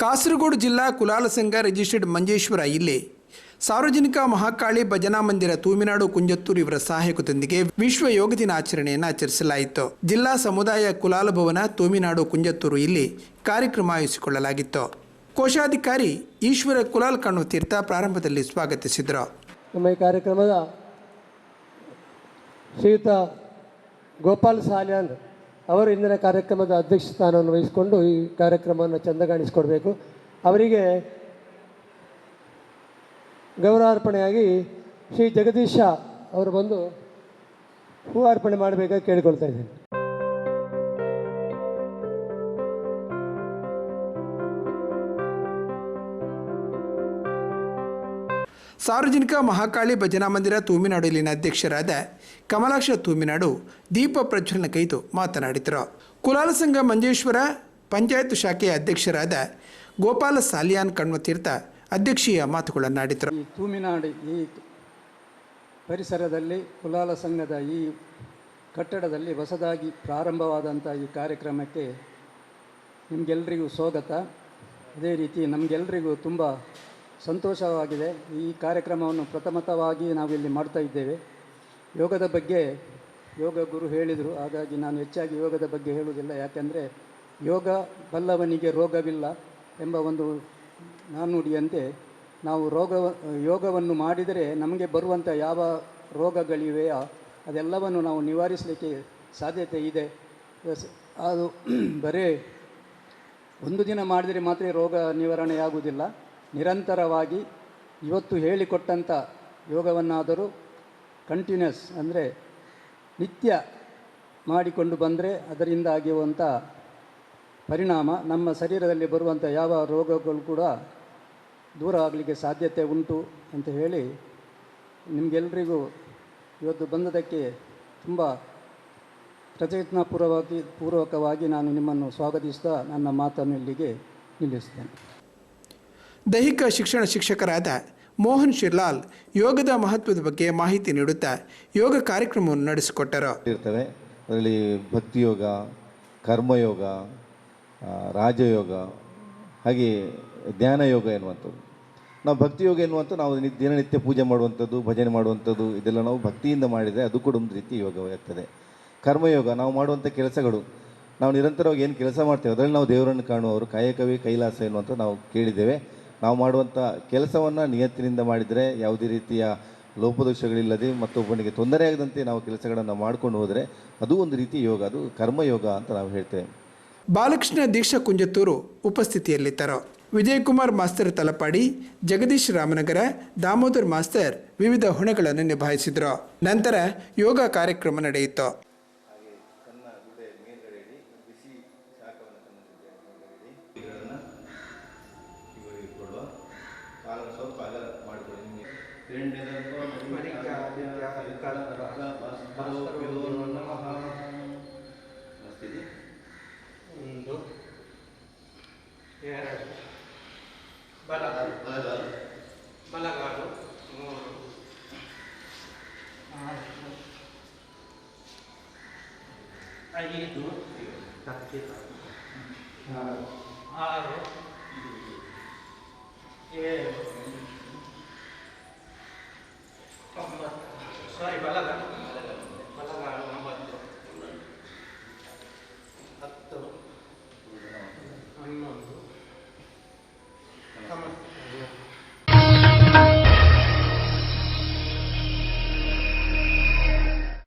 ಕಾಸರಗೋಡು ಜಿಲ್ಲಾ ಕುಲಾಲ ಸಂಘ ರಿಜಿಸ್ಟರ್ಡ್ ಮಂಜೇಶ್ವರ ಇಲ್ಲಿ. ಸಾರ್ವಜನಿಕ ಮಹಾಕಾಳಿ ಭಜನಾ ಮಂದಿರ ತೂಮಿನಾಡು ಕುಂಜತ್ತೂರು ಇವರ ಸಹಾಯಕದೊಂದಿಗೆ ವಿಶ್ವ ಯೋಗ ದಿನ ಆಚರಣೆಯನ್ನು ಆಚರಿಸಲಾಯಿತು. ಜಿಲ್ಲಾ ಸಮುದಾಯ ಕುಲಾಲ ಭವನ ತೂಮಿನಾಡು ಕುಂಜತ್ತೂರು ಇಲ್ಲಿ ಕಾರ್ಯಕ್ರಮ ಆಯೋಜಿಸಿಕೊಳ್ಳಲಾಗಿತ್ತು. ಕೋಶಾಧಿಕಾರಿ ಈಶ್ವರ ಕುಲಾಲ್ ಕಣ್ಣು ತೀರ್ಥ ಪ್ರಾರಂಭದಲ್ಲಿ ಸ್ವಾಗತಿಸಿದರು. ನಮ್ಮ ಈ ಕಾರ್ಯಕ್ರಮದ ಶ್ರೀಯುತ ಗೋಪಾಲ್ ಸಾಲ್ಯಾನ್ ಅವರು ಇಂದಿನ ಕಾರ್ಯಕ್ರಮದ ಅಧ್ಯಕ್ಷ ಸ್ಥಾನವನ್ನು ವಹಿಸಿಕೊಂಡು ಈ ಕಾರ್ಯಕ್ರಮವನ್ನು ಚಂದಗಾಣಿಸಿಕೊಡಬೇಕು. ಅವರಿಗೆ ಗೌರವಾರ್ಪಣೆಯಾಗಿ ಶ್ರೀ ಜಗದೀಶ ಅವರು ಬಂದು ಹೂ ಅರ್ಪಣೆ ಮಾಡಬೇಕಾಗಿ ಕೇಳಿಕೊಳ್ತಾ ಇದ್ದೇನೆ. ಸಾರ್ವಜನಿಕ ಮಹಾಕಾಳಿ ಭಜನಾ ಮಂದಿರ ತೂಮಿನಾಡು ಇಲ್ಲಿನ ಅಧ್ಯಕ್ಷರಾದ ಕಮಲಾಕ್ಷ ತೂಮಿನಾಡು ದೀಪ ಪ್ರಜ್ವಲನ ಕೈದು ಮಾತನಾಡಿದರು. ಕುಲಾಲ ಸಂಘ ಮಂಜೇಶ್ವರ ಪಂಚಾಯತ್ ಶಾಖೆಯ ಅಧ್ಯಕ್ಷರಾದ ಗೋಪಾಲ ಸಾಲಿಯಾನ್ ಕಣ್ವತೀರ್ಥ ಅಧ್ಯಕ್ಷೀಯ ಮಾತುಗಳನ್ನಾಡಿದರು. ಈ ತೂಮಿನಾಡು ಈ ಪರಿಸರದಲ್ಲಿ ಕುಲಾಲ ಸಂಘದ ಈ ಕಟ್ಟಡದಲ್ಲಿ ಹೊಸದಾಗಿ ಪ್ರಾರಂಭವಾದಂಥ ಈ ಕಾರ್ಯಕ್ರಮಕ್ಕೆ ನಿಮಗೆಲ್ಲರಿಗೂ ಸ್ವಾಗತ. ಅದೇ ರೀತಿ ನಮಗೆಲ್ಲರಿಗೂ ತುಂಬ ಸಂತೋಷವಾಗಿದೆ. ಈ ಕಾರ್ಯಕ್ರಮವನ್ನು ಪ್ರಥಮತವಾಗಿ ನಾವಿಲ್ಲಿ ಮಾಡ್ತಾ ಇದ್ದೇವೆ. ಯೋಗದ ಬಗ್ಗೆ ಯೋಗ ಗುರು ಹೇಳಿದರು. ಹಾಗಾಗಿ ನಾನು ಹೆಚ್ಚಾಗಿ ಯೋಗದ ಬಗ್ಗೆ ಹೇಳುವುದಿಲ್ಲ. ಯಾಕೆಂದರೆ ಯೋಗ ಬಲ್ಲವನಿಗೆ ರೋಗವಿಲ್ಲ ಎಂಬ ಒಂದು ನಾನುಡಿಯಂತೆ ನಾವು ರೋಗ, ಯೋಗವನ್ನು ಮಾಡಿದರೆ ನಮಗೆ ಬರುವಂಥ ಯಾವ ರೋಗಗಳಿವೆಯೋ ಅದೆಲ್ಲವನ್ನು ನಾವು ನಿವಾರಿಸಲಿಕ್ಕೆ ಸಾಧ್ಯತೆ ಇದೆ. ಅದು ಬರೀ ಒಂದು ದಿನ ಮಾಡಿದರೆ ಮಾತ್ರ ರೋಗ ನಿವಾರಣೆಯಾಗುವುದಿಲ್ಲ. ನಿರಂತರವಾಗಿ ಇವತ್ತು ಹೇಳಿಕೊಟ್ಟಂಥ ಯೋಗವನ್ನಾದರೂ ಕಂಟಿನ್ಯೂಸ್ ಅಂದರೆ ನಿತ್ಯ ಮಾಡಿಕೊಂಡು ಬಂದರೆ ಅದರಿಂದ ಆಗಿರುವಂಥ ಪರಿಣಾಮ ನಮ್ಮ ಶರೀರದಲ್ಲಿ ಬರುವಂಥ ಯಾವ ರೋಗಗಳು ಕೂಡ ದೂರ ಆಗಲಿಕ್ಕೆ ಸಾಧ್ಯತೆ ಉಂಟು ಅಂತ ಹೇಳಿ ನಿಮಗೆಲ್ಲರಿಗೂ ಇವತ್ತು ಬಂದದಕ್ಕೆ ತುಂಬ ಪ್ರಯತ್ನಪೂರ್ವವಾಗಿ ಪೂರ್ವಕವಾಗಿ ನಾನು ನಿಮ್ಮನ್ನು ಸ್ವಾಗತಿಸ್ತಾ ನನ್ನ ಮಾತನ್ನು ಇಲ್ಲಿಗೆ ನಿಲ್ಲಿಸ್ತೇನೆ. ದೈಹಿಕ ಶಿಕ್ಷಣ ಶಿಕ್ಷಕರಾದ ಮೋಹನ್ ಶಿರ್ಲಾಲ್ ಯೋಗದ ಮಹತ್ವದ ಬಗ್ಗೆ ಮಾಹಿತಿ ನೀಡುತ್ತಾ ಯೋಗ ಕಾರ್ಯಕ್ರಮವನ್ನು ನಡೆಸಿಕೊಟ್ಟರು. ಇರ್ತವೆ ಅದರಲ್ಲಿ ಭಕ್ತಿಯೋಗ, ಕರ್ಮಯೋಗ ರಾಜಯೋಗ, ಹಾಗೆ ಧ್ಯಾನ ಯೋಗ ಎನ್ನುವಂಥದ್ದು. ನಾವು ಭಕ್ತಿಯೋಗ ಎನ್ನುವಂಥ ನಾವು ದಿನನಿತ್ಯ ಪೂಜೆ ಮಾಡುವಂಥದ್ದು, ಭಜನೆ ಮಾಡುವಂಥದ್ದು, ಇದೆಲ್ಲ ನಾವು ಭಕ್ತಿಯಿಂದ ಮಾಡಿದರೆ ಅದು ಕೂಡ ಒಂದು ರೀತಿ ಯೋಗವಾಗ್ತದೆ ಕರ್ಮಯೋಗ, ನಾವು ಮಾಡುವಂಥ ಕೆಲಸಗಳು, ನಾವು ನಿರಂತರವಾಗಿ ಏನು ಕೆಲಸ ಮಾಡ್ತೇವೆ, ಅದರಲ್ಲಿ ನಾವು ದೇವರನ್ನು ಕಾಣುವವರು, ಕಾಯಕವಿ ಕೈಲಾಸ ಎನ್ನುವಂಥ ನಾವು ಕೇಳಿದ್ದೇವೆ. ನಾವು ಮಾಡುವಂಥ ಕೆಲಸವನ್ನು ನಿಯತ್ತಿನಿಂದ ಮಾಡಿದರೆ ಯಾವುದೇ ರೀತಿಯ ಲೋಪದೋಷಗಳಿಲ್ಲದೆ ಮತ್ತೊಬ್ಬನಿಗೆ ತೊಂದರೆಯಾಗದಂತೆ ನಾವು ಕೆಲಸಗಳನ್ನು ಮಾಡ್ಕೊಂಡು ಹೋದರೆ ಅದು ಒಂದು ರೀತಿ ಯೋಗ, ಅದು ಕರ್ಮಯೋಗ ಅಂತ ನಾವು ಹೇಳ್ತೇವೆ. ಬಾಲಕೃಷ್ಣ ದೀಕ್ಷಾ ಕುಂಜತ್ತೂರು ಉಪಸ್ಥಿತಿಯಲ್ಲಿದ್ದರು. ವಿಜಯಕುಮಾರ್ ಮಾಸ್ತರ್ ತಲಪಾಡಿ, ಜಗದೀಶ್ ರಾಮನಗರ, ದಾಮೋದರ್ ಮಾಸ್ತರ್ ವಿವಿಧ ಹೊಣೆಗಳನ್ನು ನಿಭಾಯಿಸಿದರು. ನಂತರ ಯೋಗ ಕಾರ್ಯಕ್ರಮ ನಡೆಯಿತು. ಒಂದು ಎರಡು ಬಲಗಾಲು ಬಲಗಾಲು ಮೂರು ನಾಲ್ಕು ಐದು ಆರು